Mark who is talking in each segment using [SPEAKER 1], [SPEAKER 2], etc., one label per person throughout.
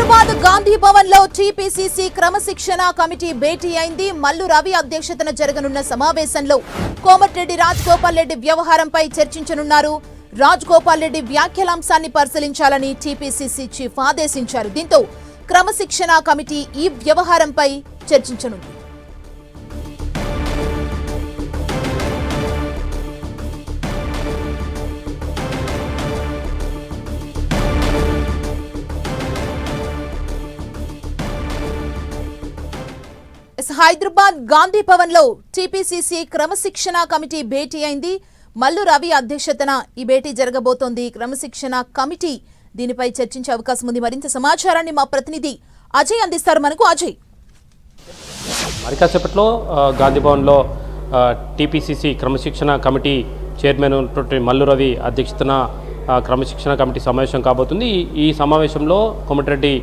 [SPEAKER 1] హైదరాబాద్ గాంధీ భవన్లో టీపీసీసీ క్రమశిక్షణ కమిటీ భేటీ అయింది. మల్లు రవి అధ్యక్షతన జరగనున్న సమావేశంలో కోమటిరెడ్డి రాజ్ గోపాల్ రెడ్డి వ్యవహారంపై చర్చించనున్నారు. రాజ్ గోపాల్ రెడ్డి వ్యాఖ్యలాంశాన్ని పరిశీలించాలని టీపీసీసీ చీఫ్ ఆదేశించారు. దీంతో క్రమశిక్షణ కమిటీ ఈ వ్యవహారంపై చర్చించనుంది. హైదరాబాద్ గాంధీ భవన్లో టీపీసీసీ క్రమశిక్షణ కమిటీ భేటీ అయింది. మల్లు రవి అధ్యక్షతన ఈ భేటీ జరగబోతోంది. క్రమశిక్షణ కమిటీ దీనిపై చర్చించే అవకాశం ఉంది. మరింత సమాచారాన్ని మా ప్రతినిధి అజయ్ అందిస్తారు. మనకు అజయ్.
[SPEAKER 2] మరి కాసేపట్లో గాంధీ భవన్లో టీపీసీసీ క్రమశిక్షణ కమిటీ చైర్మన్ మల్లు రవి అధ్యక్షతన క్రమశిక్షణ కమిటీ సమావేశం కాబోతుంది. ఈ- సమావేశంలో కోమటిరెడ్డి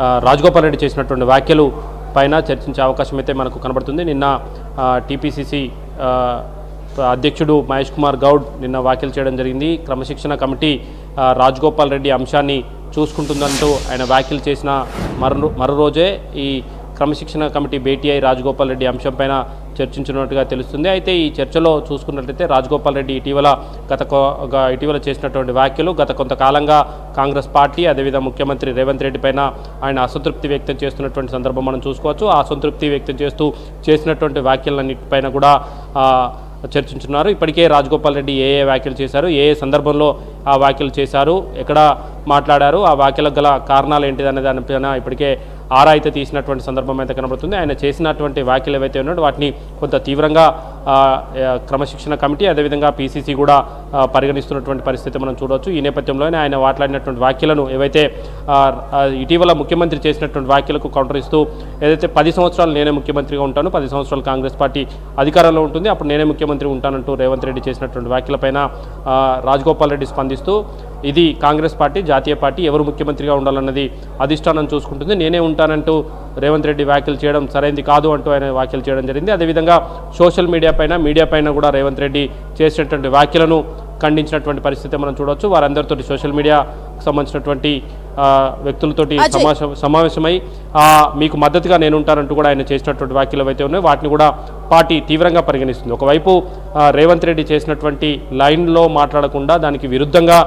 [SPEAKER 2] రాజగోపాల్ రెడ్డి చేసినటువంటి వ్యాఖ్యలు పైన చర్చించే అవకాశం అయితే మనకు కనబడుతుంది. నిన్న టీపీసీసీ అధ్యక్షుడు మహేష్ కుమార్ గౌడ్ నిన్న వ్యాఖ్యలు చేయడం జరిగింది. క్రమశిక్షణ కమిటీ రాజగోపాల్ రెడ్డి అంశాన్ని చూసుకుంటుందంటూ ఆయన వ్యాఖ్యలు చేసిన మరో మరో రోజే ఈ క్రమశిక్షణ కమిటీ భేటీ అయి రాజగోపాల్ రెడ్డి అంశంపైన చర్చించినట్టుగా తెలుస్తుంది. అయితే ఈ చర్చలో చూసుకున్నట్లయితే రాజగోపాల్ రెడ్డి ఇటీవల గత ఇటీవల చేసినటువంటి వ్యాఖ్యలు గత కొంతకాలంగా కాంగ్రెస్ పార్టీ అదేవిధంగా ముఖ్యమంత్రి రేవంత్ రెడ్డి పైన ఆయన అసంతృప్తి వ్యక్తం చేస్తున్నటువంటి సందర్భం మనం చూసుకోవచ్చు. ఆ అసంతృప్తి వ్యక్తం చేస్తూ చేసినటువంటి వ్యాఖ్యలన్నిటిపైన కూడా చర్చించున్నారు. ఇప్పటికే రాజగోపాల్ రెడ్డి ఏ ఏ వ్యాఖ్యలు చేశారు ఏ ఏ సందర్భంలో ఆ వ్యాఖ్యలు చేశారు ఎక్కడ మాట్లాడారు ఆ వ్యాఖ్యలకు గల కారణాలు ఏంటిదనే దానిపైన ఇప్పటికే ఆరా అయితే తీసినటువంటి సందర్భం అయితే కనబడుతుంది. ఆయన చేసినటువంటి వ్యాఖ్యలు ఏవైతే ఉన్నాడు వాటిని కొంత తీవ్రంగా క్రమశిక్షణ కమిటీ అదేవిధంగా పీసీసీ కూడా పరిగణిస్తున్నటువంటి పరిస్థితి మనం చూడవచ్చు. ఈ నేపథ్యంలోనే ఆయన మాట్లాడినటువంటి వ్యాఖ్యలను ఏవైతే ఇటీవల ముఖ్యమంత్రి చేసినటువంటి వ్యాఖ్యలకు కౌంటర్ ఇస్తూ ఏదైతే పది సంవత్సరాలు నేనే ముఖ్యమంత్రిగా ఉంటాను పది సంవత్సరాలు కాంగ్రెస్ పార్టీ అధికారంలో ఉంటుంది. అప్పుడు నేనే ముఖ్యమంత్రి ఉంటానంటూ రేవంత్ రెడ్డి చేసినటువంటి వ్యాఖ్యలపైన రాజగోపాల్ రెడ్డి స్పందిస్తూ ఇది కాంగ్రెస్ పార్టీ జాతీయ పార్టీ ఎవరు ముఖ్యమంత్రిగా ఉండాలన్నది అధిష్టానం చూసుకుంటుంది. నేనే ఉంటానంటూ రేవంత్ రెడ్డి వ్యాఖ్యలు చేయడం సరైనది కాదు అంటూ ఆయన వ్యాఖ్యలు చేయడం జరిగింది. అదేవిధంగా సోషల్ మీడియా పైన మీడియా పైన కూడా రేవంత్ రెడ్డి చేసినటువంటి వ్యాఖ్యలను ఖండించినటువంటి పరిస్థితి మనం చూడవచ్చు వారందరితో సోషల్ మీడియా సంబంధించినటువంటి వ్యక్తులతోటి. సమావేశం సమావేశమై మీకు మద్దతుగా నేను ఉంటానంటూ కూడా ఆయన చేసినటువంటి వ్యాఖ్యలు ఏవైతే ఉన్నాయో వాటిని కూడా పార్టీ తీవ్రంగా పరిగణిస్తుంది. ఒకవైపు రేవంత్ రెడ్డి చేసినటువంటి లైన్లో మాట్లాడకుండా దానికి విరుద్ధంగా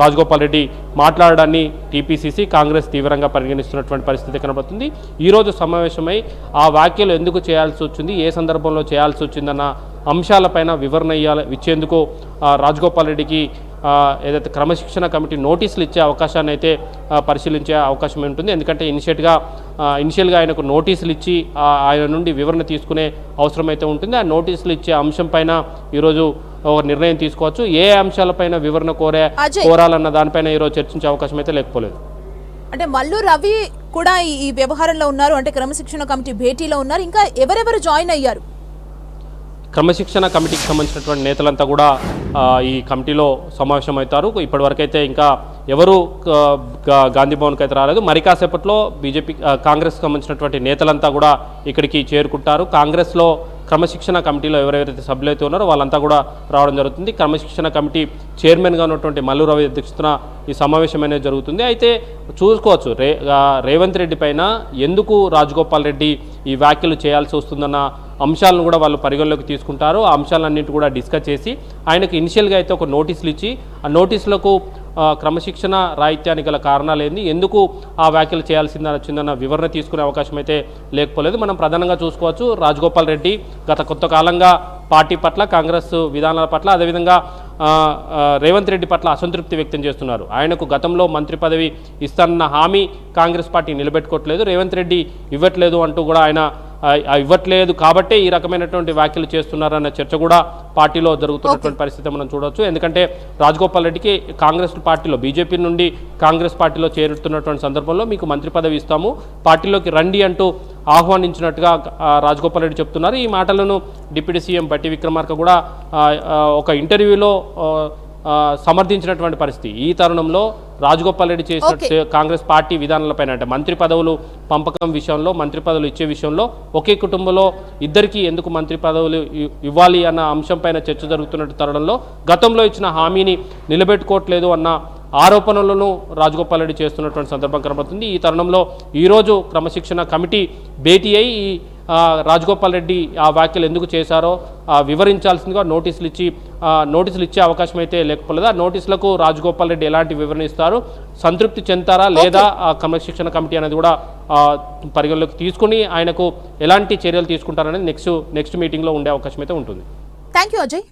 [SPEAKER 2] రాజగోపాల్ రెడ్డి మాట్లాడడాన్ని టీపీసీసీ కాంగ్రెస్ తీవ్రంగా పరిగణిస్తున్నటువంటి పరిస్థితి కనబడుతుంది. ఈరోజు సమావేశమై ఆ వ్యాఖ్యలు ఎందుకు చేయాల్సి వచ్చింది ఏ సందర్భంలో చేయాల్సి వచ్చిందన్న అంశాలపైన వివరణ ఇయ్యాలి ఇచ్చేందుకు రాజగోపాల్ రెడ్డికి ఏదైతే క్రమశిక్షణ కమిటీ నోటీసులు ఇచ్చే అవకాశాన్ని అయితే పరిశీలించే అవకాశం ఉంటుంది. ఎందుకంటే ఇనిషియేట్గా ఇనిషియల్గా ఆయనకు నోటీసులు ఇచ్చి ఆయన నుండి వివరణ తీసుకునే అవసరం అయితే ఉంటుంది. ఆ నోటీసులు ఇచ్చే అంశం పైన ఈరోజు ఒక నిర్ణయం తీసుకోవచ్చు. ఏ అంశాలపైన వివరణ కోరే. కోరాలన్న దానిపైన ఈరోజు చర్చించే అవకాశం అయితే లేకపోలేదు.
[SPEAKER 1] అంటే మల్లు రవి కూడా ఈ వ్యవహారంలో ఉన్నారు. అంటే క్రమశిక్షణ కమిటీ భేటీలో ఉన్నారు. ఇంకా ఎవరెవరు జాయిన్ అయ్యారు?
[SPEAKER 2] క్రమశిక్షణ కమిటీకి సంబంధించినటువంటి నేతలంతా కూడా ఈ కమిటీలో సమావేశమవుతారు. ఇప్పటివరకైతే ఇంకా ఎవరు గాంధీ భవన్కి అయితే రాలేదు. మరి కాసేపట్లో బీజేపీ కాంగ్రెస్కి సంబంధించినటువంటి నేతలంతా కూడా ఇక్కడికి చేరుకుంటారు. కాంగ్రెస్లో క్రమశిక్షణ కమిటీలో ఎవరెవరైతే సభ్యులైతే ఉన్నారో వాళ్ళంతా కూడా రావడం జరుగుతుంది. క్రమశిక్షణ కమిటీ చైర్మన్గా ఉన్నటువంటి మల్లు రవి అధ్యక్షతన ఈ సమావేశం అనేది జరుగుతుంది. అయితే చూసుకోవచ్చు రే రేవంత్ రెడ్డి పైన ఎందుకు రాజగోపాల్ రెడ్డి ఈ వ్యాఖ్యలు చేయాల్సి వస్తుందన్న అంశాలను కూడా వాళ్ళు పరిగణలోకి తీసుకుంటారు. ఆ అంశాలన్నింటి కూడా డిస్కస్ చేసి ఆయనకు ఇనిషియల్గా అయితే ఒక నోటీసులు ఇచ్చి ఆ నోటీసులకు క్రమశిక్షణ రాహిత్యానికి గల కారణాలు ఏంది ఎందుకు ఆ వ్యాఖ్యలు చేయాల్సిందని వచ్చిందన్న వివరణ తీసుకునే అవకాశం అయితే లేకపోలేదు. మనం ప్రధానంగా చూసుకోవచ్చు రాజగోపాల్ రెడ్డి గత కొత్త కాలంగా పార్టీ పట్ల కాంగ్రెస్ విధానాల పట్ల అదేవిధంగా రేవంత్ రెడ్డి పట్ల అసంతృప్తి వ్యక్తం చేస్తున్నారు. ఆయనకు గతంలో మంత్రి పదవి ఇస్తానన్న హామీ కాంగ్రెస్ పార్టీ నిలబెట్టుకోవట్లేదు రేవంత్ రెడ్డి ఇవ్వట్లేదు అంటూ కూడా ఆయన ఇవ్వట్లేదు కాబట్టే ఈ రకమైనటువంటి వ్యాఖ్యలు చేస్తున్నారన్న చర్చ కూడా పార్టీలో జరుగుతున్నటువంటి పరిస్థితి మనం చూడవచ్చు ఎందుకంటే రాజగోపాల్ రెడ్డికి కాంగ్రెస్ పార్టీలో బీజేపీ నుండి కాంగ్రెస్ పార్టీలో చేరుతున్నటువంటి సందర్భంలో మీకు మంత్రి పదవి ఇస్తాము. పార్టీలోకి రండి అంటూ ఆహ్వానించినట్టుగా రాజగోపాల్ రెడ్డి చెప్తున్నారు. ఈ మాటలను డిప్యూటీ సీఎం బట్టి విక్రమార్క కూడా ఒక ఇంటర్వ్యూలో సమర్థించినటువంటి పరిస్థితి. ఈ తరుణంలో రాజగోపాల్ రెడ్డి చేసిన కాంగ్రెస్ పార్టీ విధానాలపైన అంటే మంత్రి పదవులు పంపకం విషయంలో మంత్రి పదవులు ఇచ్చే విషయంలో ఒకే కుటుంబంలో ఇద్దరికి ఎందుకు మంత్రి పదవులు ఇవ్వాలి అన్న అంశంపైన చర్చ జరుగుతున్న తరుణంలో గతంలో ఇచ్చిన హామీని నిలబెట్టుకోవట్లేదు అన్న ఆరోపణలను రాజగోపాల్ రెడ్డి చేస్తున్నటువంటి సందర్భం కనబడుతుంది. ఈ తరుణంలో ఈరోజు క్రమశిక్షణ కమిటీ భేటీ అయి రాజగోపాల్ రెడ్డి ఆ వ్యాఖ్యలు ఎందుకు చేశారో వివరించాల్సిందిగా నోటీసులు ఇచ్చి నోటీసులు ఇచ్చే అవకాశం అయితే లేకపోలేదు? ఆ నోటీసులకు రాజగోపాల్ రెడ్డి ఎలాంటి వివరణ ఇస్తారు? సంతృప్తి చెందుతారా లేదా ఆ క్రమశిక్షణ కమిటీ అనేది కూడా పరిగణలోకి తీసుకుని ఆయనకు ఎలాంటి చర్యలు తీసుకుంటారనేది నెక్స్ట్ నెక్స్ట్ మీటింగ్లో ఉండే అవకాశం అయితే ఉంటుంది.
[SPEAKER 1] Thank you Ajay.